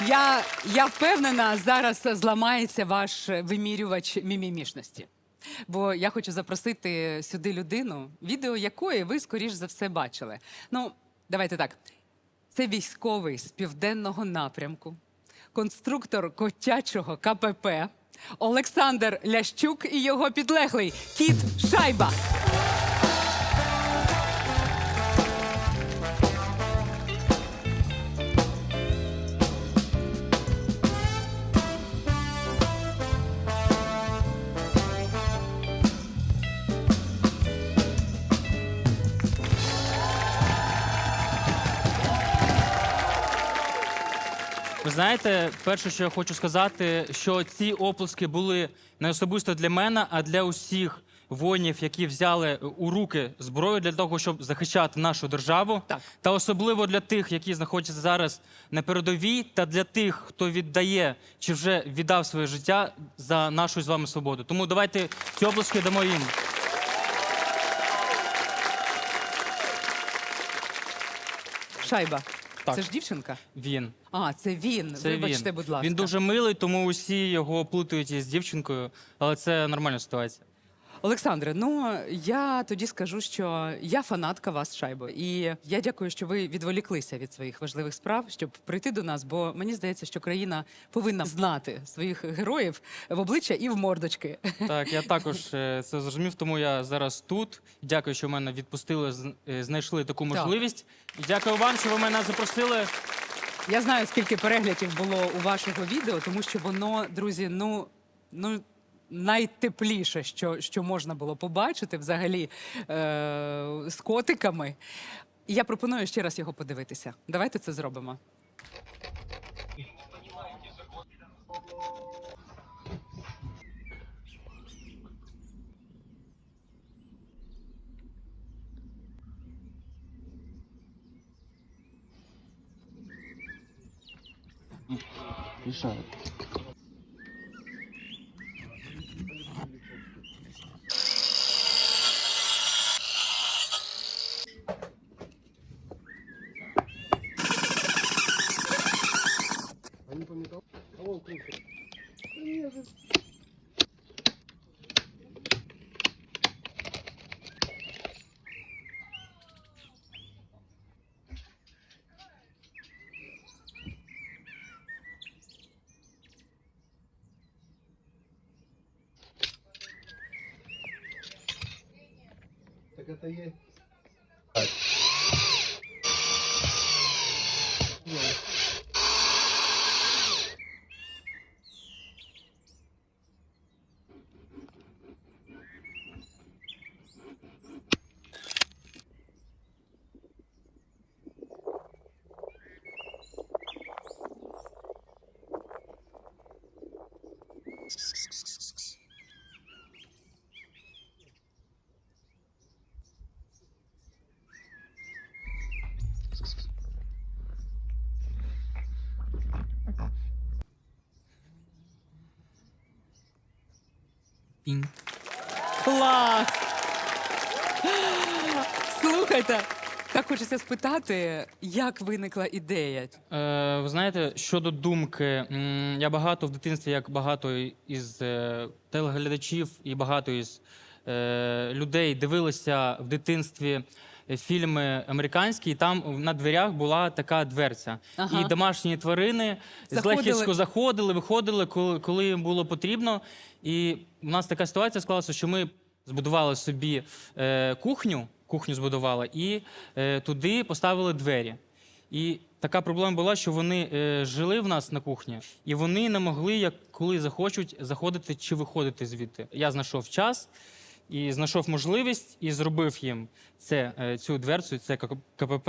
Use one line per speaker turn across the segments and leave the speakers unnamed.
Я, я впевнена, зараз зламається ваш вимірювач мімімішності. Бо я хочу запросити сюди людину, відео якої ви, скоріш за все, бачили. Ну, давайте так. Це військовий з південного напрямку, конструктор котячого КПП Олександр Лящук і його підлеглий кіт Шайба.
Ви знаєте, перше, що я хочу сказати, що ці оплески були не особисто для мене, а для усіх воїнів, які взяли у руки зброю для того, щоб захищати нашу державу,
Так.
та особливо для тих, які знаходяться зараз на передовій, та для тих, хто віддає чи вже віддав своє життя за нашу з вами свободу. Тому давайте ці оплески дамо їм.
Шайба.
Так.
Це ж дівчинка?
Він.
А, це він.
Це
Вибачте,
він.
будь ласка.
Він дуже милий, тому усі його плутають із дівчинкою, але це нормальна ситуація.
Олександре, ну я тоді скажу, що я фанатка вас, шайбо, і я дякую, що ви відволіклися від своїх важливих справ, щоб прийти до нас. Бо мені здається, що країна повинна знати своїх героїв в обличчя і в мордочки.
Так, я також е, це зрозумів, тому я зараз тут. Дякую, що мене відпустили, з- е, знайшли таку можливість. І дякую вам, що ви мене запросили.
Я знаю, скільки переглядів було у вашого відео, тому що воно, друзі, ну ну. Найтепліше, що, що можна було побачити взагалі е- з котиками. Я пропоную ще раз його подивитися. Давайте це зробимо.
बताइए Thank you.
Пінь.
Клас! Слухайте, так хочеться спитати, як виникла ідея?
Е, ви знаєте, щодо думки, м, я багато в дитинстві, як багато із е, телеглядачів і багато із е, людей дивилися в дитинстві фільми американські, і там на дверях була така дверця.
Ага.
І домашні тварини з
Заходили.
легкістю заходили, виходили, коли, коли їм було потрібно. І у нас така ситуація склалася, що ми збудували собі е, кухню, кухню збудували, і е, туди поставили двері. І така проблема була, що вони е, жили в нас на кухні, і вони не могли, як коли захочуть, заходити чи виходити звідти. Я знайшов час і знайшов можливість, і зробив їм це, е, цю дверцю, це КПП,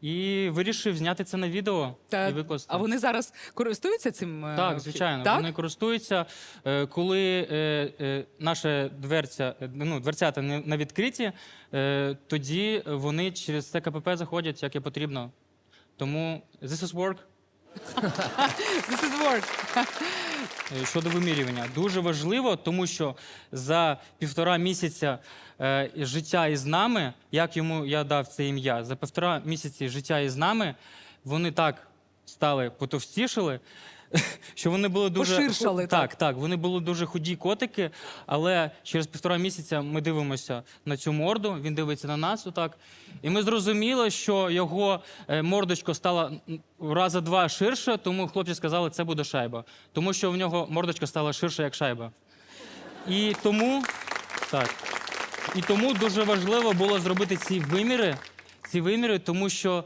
і вирішив зняти це на відео і викласти.
а вони зараз користуються цим? е,
Так, звичайно,
Так?
вони користуються. Е, Коли е, е, наша дверця, ну, дверцята не на відкриті, е, тоді вони через це КПП заходять, як і потрібно. Тому this is work.
This is work.
Е, Щодо вимірювання, дуже важливо, тому що за півтора місяця е, життя із нами, як йому я дав це ім'я, за півтора місяці життя із нами, вони так стали потовстішали, що вони були дуже
Поширшали,
так, так, вони були дуже худі котики, але через півтора місяця ми дивимося на цю морду. Він дивиться на нас, отак. І ми зрозуміли, що його е, мордочко стало м, в рази два ширше, тому хлопці сказали, це буде шайба. Тому що в нього мордочка стала ширша, як шайба. І тому так. І тому дуже важливо було зробити ці виміри, ці виміри, тому що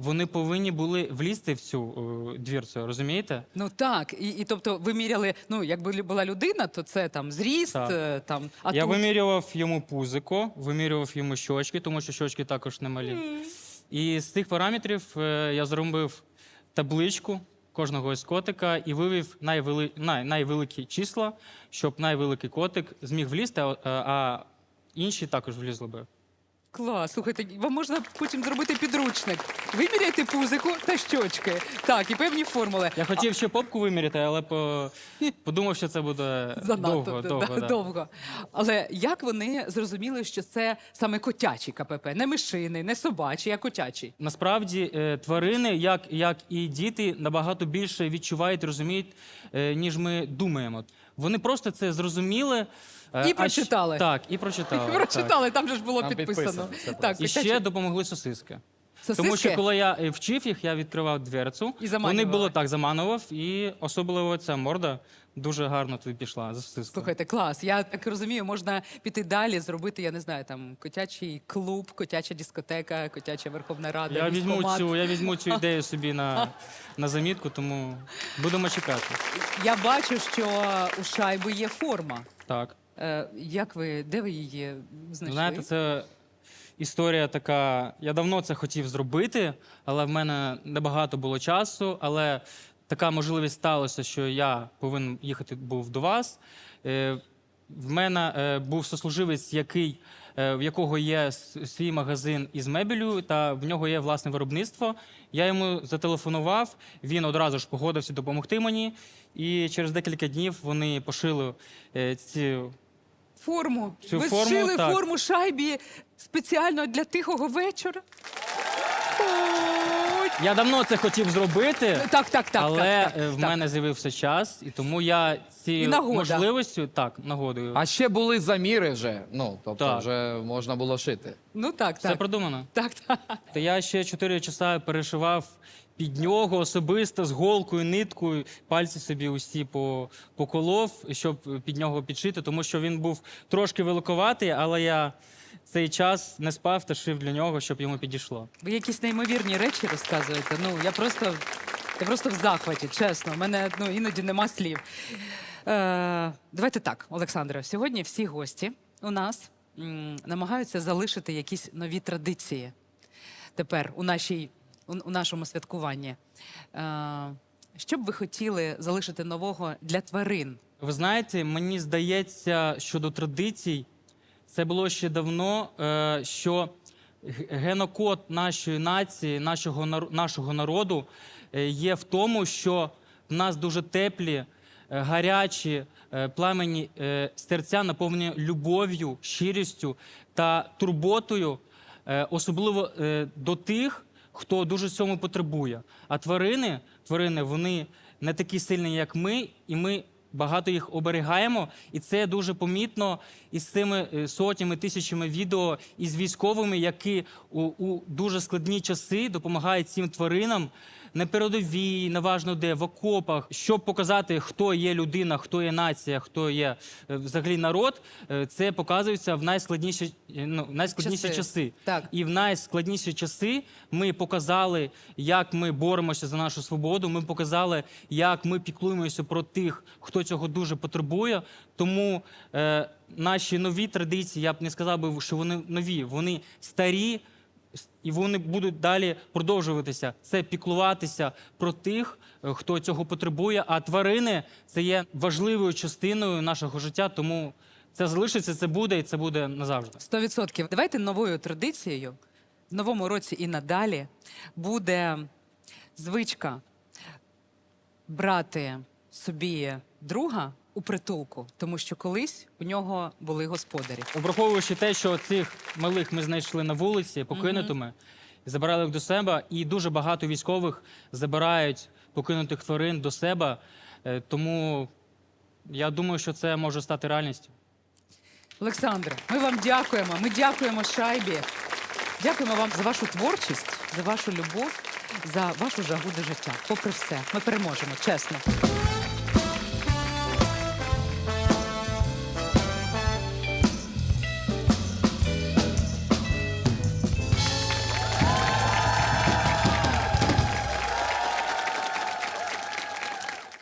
вони повинні були влізти в цю е, двірцю, розумієте?
Ну так, і, і тобто ви міряли, ну якби лю- була людина, то це там зріст,
Так.
е, там, а
Я
тут
вимірював йому пузико, вимірював йому щочки, тому що щочки також немалі. І з цих параметрів е, я зробив табличку кожного із котика і вивів найвели... най... найвеликі числа, щоб найвеликий котик зміг влізти, а, а інші також влізли би.
Клас. Слухайте, вам можна потім зробити підручник. Виміряйте пузику та щочки. Так, і певні формули.
Я хотів ще попку виміряти, але по... подумав, що це буде
Занадто
довго. довго,
да,
да.
довго. Але як вони зрозуміли, що це саме котячий КПП, не мишиний, не собачий, а котячий?
Насправді е, тварини, як, як і діти, набагато більше відчувають, розуміють, е, ніж ми думаємо. Вони просто це зрозуміли. е,
І
а щ-
прочитали.
Так, і прочитали. так.
Прочитали, там же ж було
Там
підписано.
підписано, це
Так,
І ще допомогли сосиски.
Сосиски?
Тому що коли я е, вчив їх, я відкривав дверцю.
І
Вони було так заманував, і особливо ця морда дуже гарно тобі пішла за сосиску.
Слухайте, клас. Я так розумію, можна піти далі, зробити, я не знаю, там котячий клуб, котяча дискотека, котяча Верховна Рада.
Я візьму
військкомат.
цю, я візьму цю ідею собі на, на замітку, тому будемо чекати.
Я бачу, що у шайби є форма.
Так.
Е, як ви, де ви її знайшли?
Знаєте, це історія така. Я давно це хотів зробити, але в мене небагато було часу. Але така можливість сталася, що я повинен їхати був до вас. Е, В мене е, був сослуживець, який, е, в якого є свій магазин із мебелю, та в нього є власне виробництво. Я йому зателефонував, він одразу ж погодився допомогти мені. І через декілька днів вони пошили ці
форму.
Цю
ви
форму,
зшили
так.
форму шайбі спеціально для тихого вечора. Ой.
Я давно це хотів зробити,
Так, так, так.
але
так, так,
е, в
так.
мене з'явився час, і тому я
І
цією
нагода.
можливістю, так, нагодою.
А ще були заміри вже. Ну, тобто
Так.
вже можна було шити.
Ну так,
Все
так.
продумано.
Так, так.
Та я ще 4 часа перешивав під нього особисто з голкою, ниткою, пальці собі усі по, поколов, щоб під нього підшити, тому що він був трошки великоватий, але я цей час не спав та шив для нього, щоб йому підійшло.
Ви якісь неймовірні речі розказуєте. Ну, я просто, я просто в захваті, чесно. У мене ну, іноді нема слів. Е, давайте так, Олександре. Сьогодні всі гості у нас м, намагаються залишити якісь нові традиції тепер у, нашій, у, у нашому святкуванні. Е, що б ви хотіли залишити нового для тварин?
Ви знаєте, мені здається, щодо традицій, це було ще давно, е, що генокод нашої нації, нашого, нашого народу е, є в тому, що в нас дуже теплі, е, гарячі, пламені серця наповнені любов'ю, щирістю та турботою, особливо до тих, хто дуже цьому потребує. А тварини, тварини, вони не такі сильні, як ми, і ми багато їх оберігаємо. І це дуже помітно із цими е, сотнями, тисячами відео із військовими, які у, у дуже складні часи допомагають цим тваринам. На передовій, неважно де, в окопах, щоб показати, хто є людина, хто є нація, хто є е, взагалі народ, е, це показується в найскладніші, е, ну, найскладніші
Часи.
часи.
Так.
І в найскладніші часи ми показали, як ми боремося за нашу свободу. Ми показали, як ми піклуємося про тих, хто цього дуже потребує. Тому е, наші нові традиції, я б не сказав би, що вони нові, вони старі. І вони будуть далі продовжуватися. Це піклуватися про тих, е, хто цього потребує. А тварини це є важливою частиною нашого життя. Тому це залишиться, це буде і це буде назавжди.
Сто відсотків. Давайте новою традицією в новому році і надалі буде звичка брати собі друга у притулку, тому що колись у нього були господарі.
Враховуючи те, що цих малих ми знайшли на вулиці покинутими, забирали їх до себе. І дуже багато військових забирають покинутих тварин до себе. Е, Тому я думаю, що це може стати реальністю.
Олександре, ми вам дякуємо. Ми дякуємо шайбі. Дякуємо вам за вашу творчість, за вашу любов, за вашу жагу до життя. Попри все, ми переможемо, чесно.